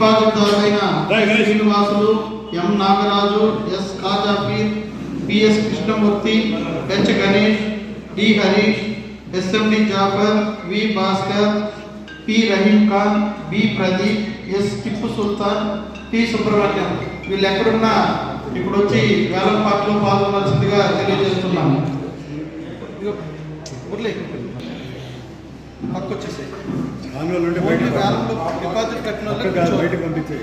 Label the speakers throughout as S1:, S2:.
S1: డిపాజిట్దారులైన Srinivasulu M Nagaraju S Kajapeer PS Krishnamurthy H Ganesh D Harish SMD Jafar V Bhaskar P Rahim Khan B Pradeep S Tippu Sultan P Subrahmanyam. వీళ్ళు ఎక్కడున్నా ఇప్పుడు వచ్చి వేలం పాటలో పాల్గొనాల్సిందిగా తెలియజేస్తున్నాము
S2: బయటకు
S1: వేలంలో డిపాజిట్ కట్టిన.
S2: బయటకు పంపించాయి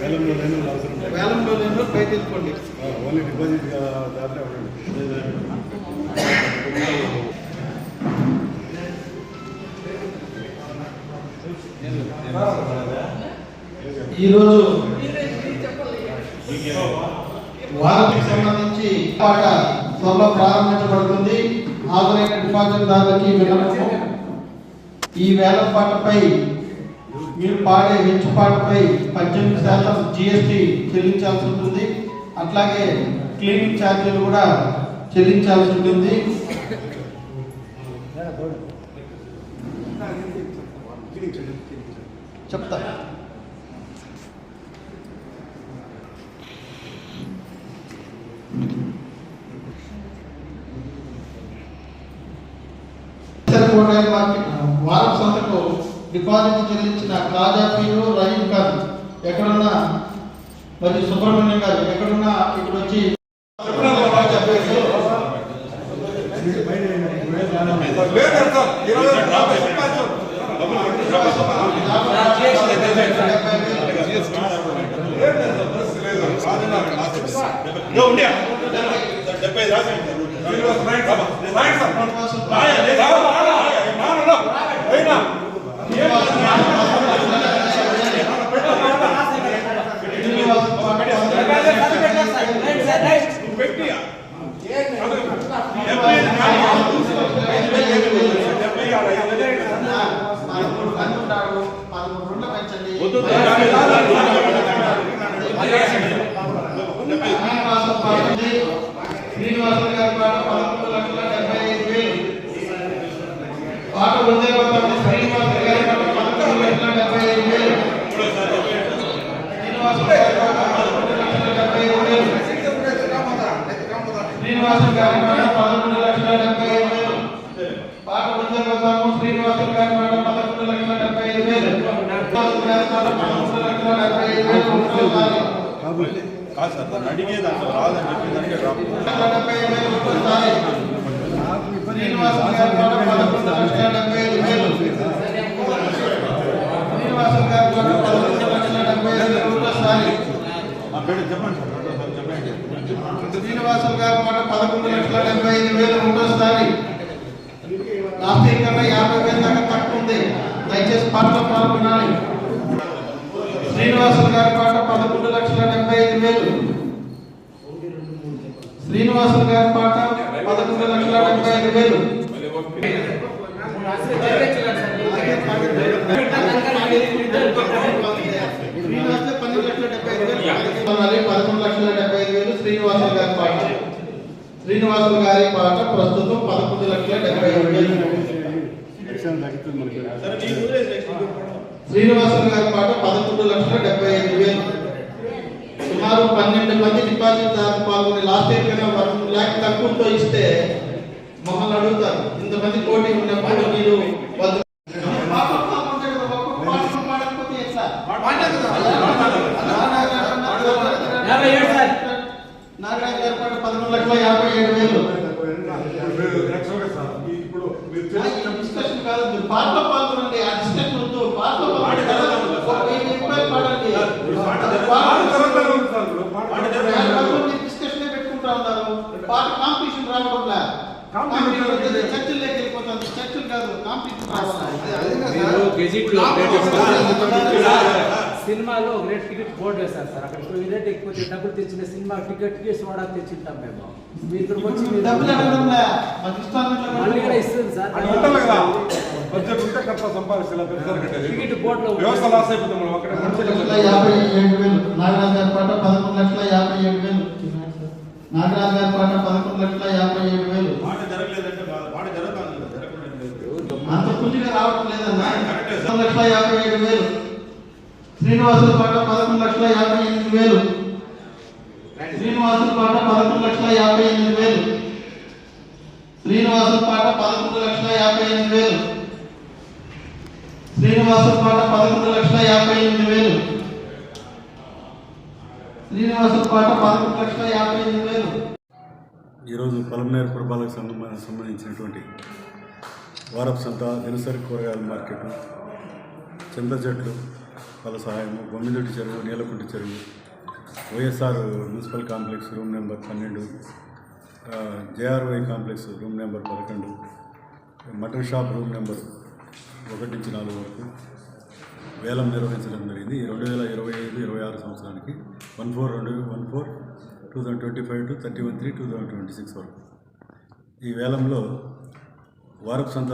S2: వేలంలో లేని అవసరం.
S1: వేలంలో లేని బయట వెళ్ళిపోండి.
S2: ఓన్లీ డిపాజిట్ దాంట్లో ఉండండి
S1: ఈరోజు వారికి సంబంధించి పాట త్వరలో ప్రారంభించబడుతుంది. హాజరైన డిపాజిట్దారులకి విన్నపము ఈ వేల పాటపై మీరు పాడే హెచ్చు పాటపై పద్దెనిమిది శాతం జిఎస్టి చెల్లించాల్సి ఉంటుంది. అట్లాగే క్లీనింగ్ ఛార్జీలు కూడా చెల్లించాల్సి ఉంటుంది. చెప్తా కూరగాయల మార్కెట్ వారం సంతకు డిపాజిట్ చెల్లించిన కాజా పీరు రహీం ఖాన్ ఎక్కడున్నా? మరి సుబ్రహ్మణ్యం గారు ఎక్కడున్నా? ఇక్కడ వచ్చి పదమూడు మంది ఉంటారు పదమూడు రూట్ల పాట పదకొండు లక్షల డెబ్బై ఐదు వేలు పాట ఉందే పోతుంది శ్రీనివాసులు గారి పాట పదకొండు లక్షల డెబ్బై ఐదు వేలు శ్రీనివాసులు గారి పాట పదకొండు లక్షల డెబ్బై ఐదు వేలు శ్రీనివాసులు గారి పాట పదకొండు లక్షల డెబ్బై ఐదు వేలు. పాట పోతాము శ్రీనివాసులు గారి పాట పదకొండు లక్షల డెబ్బై ఐదు వేలు. పదకొండు లక్షల డెబ్బై ఐదు వేలు.
S3: కాదు సార్ నన్ను అడిగేది అసలు రాదని చెప్పేదానికే.
S1: శ్రీనివాసులు గారి పాట పదకొండు లక్షల డెబ్బై ఐదు వేలు శ్రీనివాసులు గారి పాట పదకొండు లక్షల డెబ్బై ఐదు వేలు ఒకటోసారి.
S3: ఆ పేరు చెప్పండి సార్ రెండోసారి చెప్పండి
S1: శ్రీనివాసులు గారి పాట పదకొండు లక్షల డెబ్బై ఐదు వేలు ఒకటోసారి లాస్ట్ ఇయర్ కన్నా యాభై వేలు దాకా తక్కువ ఉంది పాట పాల్గొనాలి శ్రీనివాసులు గారి పాట పదకొండు లక్షల డెబ్బై ఐదు వేలు. శ్రీనివాసులు గారి పాట పదకొండు లక్షల డెబ్బై ఐదు వేలు. శ్రీనివాసులు లక్షల డెబ్బై ఐదు పదకొండు లక్షల డెబ్బై ఐదు వేలు శ్రీనివాసులు గారి పాట. శ్రీనివాసులు గారి పాట ప్రస్తుతం పదకొండు లక్షల డెబ్బై ఐదు వేలు.
S2: మనకి
S3: సరే నీ ఊరే నెక్స్ట్
S1: శ్రీనివాసులు గారి పాట పదకొండు లక్షల డెబ్బై ఐదు వేలు. సుమారు పన్నెండు మంది డిపాజిట్ దారులు పాల్గొని లాస్ట్ ఇయర్ కన్నా వన్ ల్యాక్ తక్కువతో ఇస్తే మమ్మల్ని అడుగుతారు ఇంతమంది పోటీ ఉన్నప్పుడు మీరు వద్దు నాగరాజు గారి పాట పదకొండు లక్షల యాభై ఏడు వేలు.
S2: ఇప్పుడు మీరు
S1: డిస్కషన్ కాదు మీరు పాటలో పాల్గొనండి డిస్కషన్ వద్దు. పాటలో పాడండి. డిస్కషన్ పెట్టుకుంటా ఉన్నారు. పాట కాంపిటీషన్ రావడంలా
S4: సినిమాలో ఒక రేట్ టికెట్ బోర్డు వేశారు సార్ అక్కడ ఈ రేట్ ఎక్కువ డబ్బులు తెచ్చిన సినిమా టికెట్కి సోడా తెచ్చింటాం మేము. మీరు ఇక్కడికి వచ్చి మళ్ళీ కూడా ఇస్తుంది సార్.
S5: బడ్జెట్ ఉంటే వ్యవస్థ లాస్ అయిపోతుంది మనం అక్కడ
S1: యాభై ఏడు వేలు. నాగరాజు గారి పాట పదకొండు లక్షల యాభై ఏడు వేలు. నాగరాజు గారి పాట పదకొండు లక్షల యాభై ఏడు వేలు.
S3: మాట జరగలేదంటే మాట జరుగుతుంది
S1: అంత పుంజిగా రావడం లేదన్నా? పదకొండు లక్షల యాభై ఏడు వేలు. శ్రీనివాసుల పాట పదకొండు లక్షల యాభై ఎనిమిది వేలు. శ్రీనివాసుల పాట పదకొండు లక్షల యాభై ఎనిమిది వేలు. శ్రీనివాసుల పాట పదకొండు లక్షల యాభై ఎనిమిది వేలు. శ్రీనివాసుల పాట పదకొండు లక్షల యాభై ఎనిమిది వేలు. శ్రీనివాసుల పాట పదకొండు లక్షల యాభై ఎనిమిది వేలు.
S2: ఈరోజు పలమనేరు పురపాలకు సంబంధ సంబంధించినటువంటి వారపు సంత దినసరి కూరగాయల మార్కెట్ చింత చెట్లు పల సహాయము బొమ్మిదొడ్డి చెరువు నీలకుంటి చెరువు YSR municipal complex room number పన్నెండు జేఆర్వై కాంప్లెక్స్ రూమ్ నెంబర్ పదకొండు మటన్ షాప్ రూమ్ నెంబర్ ఒకటి నుంచి నాలుగు వరకు వేలం నిర్వహించడం జరిగింది. ఈ రెండు వేల ఇరవై ఐదు ఇరవై ఆరు సంవత్సరానికి వన్ ఫోర్ రెండు one four two thousand twenty five to thirty one three two thousand twenty six వరకు. ఈ వేలంలో వారపు సంత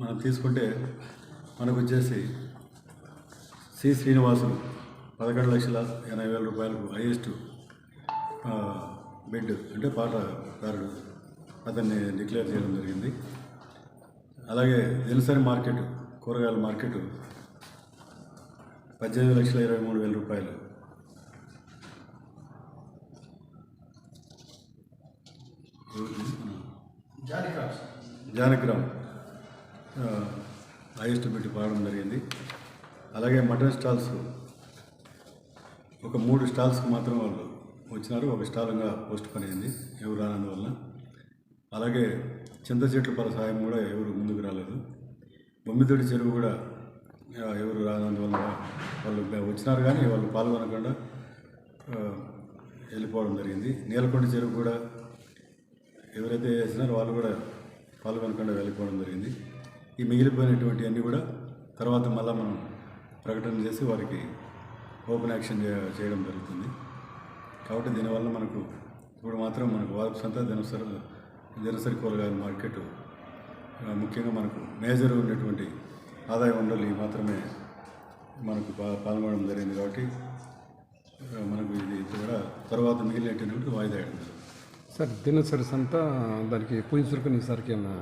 S2: మనం తీసుకుంటే మనకు వచ్చేసి సి శ్రీనివాసులు పదకొండు లక్షల ఎనభై వేల రూపాయలకు హైయెస్ట్ బిడ్ అంటే పాటదారుడు అతన్ని డిక్లేర్ చేయడం జరిగింది. అలాగే దినసరి మార్కెట్ కూరగాయల మార్కెట్. పద్దెనిమిది లక్షల ఇరవై మూడు వేల రూపాయలు. జానకిరామ్ హైయెస్ట్ పెట్టి పాడడం జరిగింది. అలాగే మటన్ స్టాల్స్. ఒక మూడు స్టాల్స్కి మాత్రం వాళ్ళు వచ్చినారు. ఒక స్టాల్గా పోస్ట్ పని అయింది. ఎవరు రానందువల్ల అలాగే చింత చెట్ల సాయం కూడా ఎవరు ముందుకు రాలేదు. బొమ్మిదొడి చెరువు కూడా ఎవరు రానందువల్ల వాళ్ళు వచ్చినారు కానీ వాళ్ళు పాల్గొనకుండా వెళ్ళిపోవడం జరిగింది. నీలకొండ చెరువు కూడా ఎవరైతే చేసినారో వాళ్ళు కూడా పాల్గొనకుండా వెళ్ళిపోవడం జరిగింది. ఈ మిగిలిపోయినటువంటి అన్నీ కూడా తర్వాత మళ్ళీ మనం ప్రకటన చేసి వారికి ఓపెన్ యాక్షన్ చేయడం జరుగుతుంది. కాబట్టి దీనివల్ల మనకు ఇప్పుడు మాత్రం మనకు వారపు సంత దినసరి దినసరి కూరగాయల మార్కెట్ ముఖ్యంగా మనకు మేజర్ ఉన్నటువంటి ఆదాయ వనరులు మాత్రమే మనకు పాల్గొనడం జరిగింది కాబట్టి మనకు ఇది కూడా తర్వాత మిగిలినటువంటి వాయిదా
S5: సార్ దినసరి సంత దానికి పోయినసరికి ఈసారికి ఏమైనా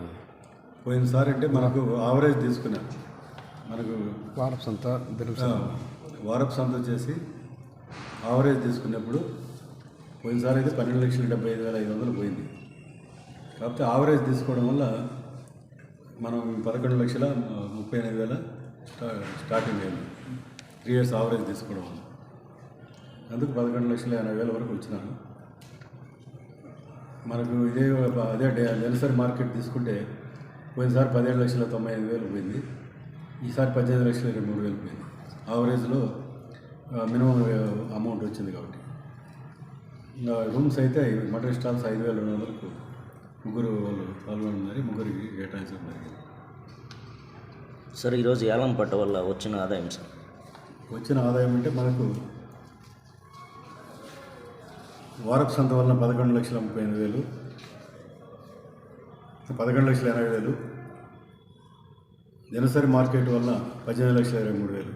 S2: పోయినసారి అంటే మనకు ఆవరేజ్ తీసుకున్నాం. మనకు
S5: వారపు సంత
S2: వారపు సంత వచ్చేసి ఆవరేజ్ తీసుకున్నప్పుడు పోయినసారి అయితే పన్నెండు లక్షల డెబ్బై ఐదు వేల ఐదు వందలు పోయింది. కాకపోతే ఆవరేజ్ తీసుకోవడం వల్ల మనం పదకొండు లక్షల ముప్పై ఎనిమిది వేల స్టా స్టార్టింగ్ అయింది. త్రీ ఇయర్స్ ఆవరేజ్ తీసుకోవడం వల్ల. అందుకు పదకొండు లక్షల ఎనభై వేల వరకు వచ్చినాను. మనకు ఇదే అదే డే- నెలసరి మార్కెట్ తీసుకుంటే పోయినసారి పదిహేడు లక్షల తొంభై ఐదు వేలు పోయింది. ఈసారి పద్దెనిమిది లక్షల ఇరవై మూడు వేలు పోయింది. ఆవరేజ్లో మినిమం అమౌంట్ వచ్చింది కాబట్టి. రూమ్స్ అయితే మటన్ స్టాల్స్ ఐదు వేల రెండు వందలకు ముగ్గురు వాళ్ళు పాల్గొన్నారు ముగ్గురికి కేటాయించడం జరిగింది
S6: సార్ ఈరోజు ఏలం పట్ట వల్ల వచ్చిన ఆదాయం సార్?
S2: వచ్చిన ఆదాయం అంటే మనకు వారపు సంత వలన పదకొండు లక్షల ముప్పై ఎనిమిది వేలు పదకొండు లక్షల ఎనభై వేలు దినసరి మార్కెట్ వలన పద్దెనిమిది లక్షల ఇరవై మూడు వేలు.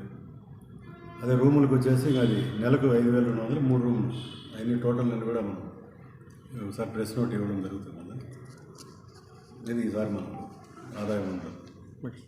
S2: అదే రూములకు వచ్చేసి అది నెలకు ఐదు వేల రెండు వందలు మూడు రూములు. అన్ని టోటల్ నేను కూడా మనం ఒకసారి ప్రెస్ నోట్ ఇవ్వడం జరుగుతుంది. ఇది ఈసారి మనకు ఆదాయం ఉంటుంది
S5: ఓకే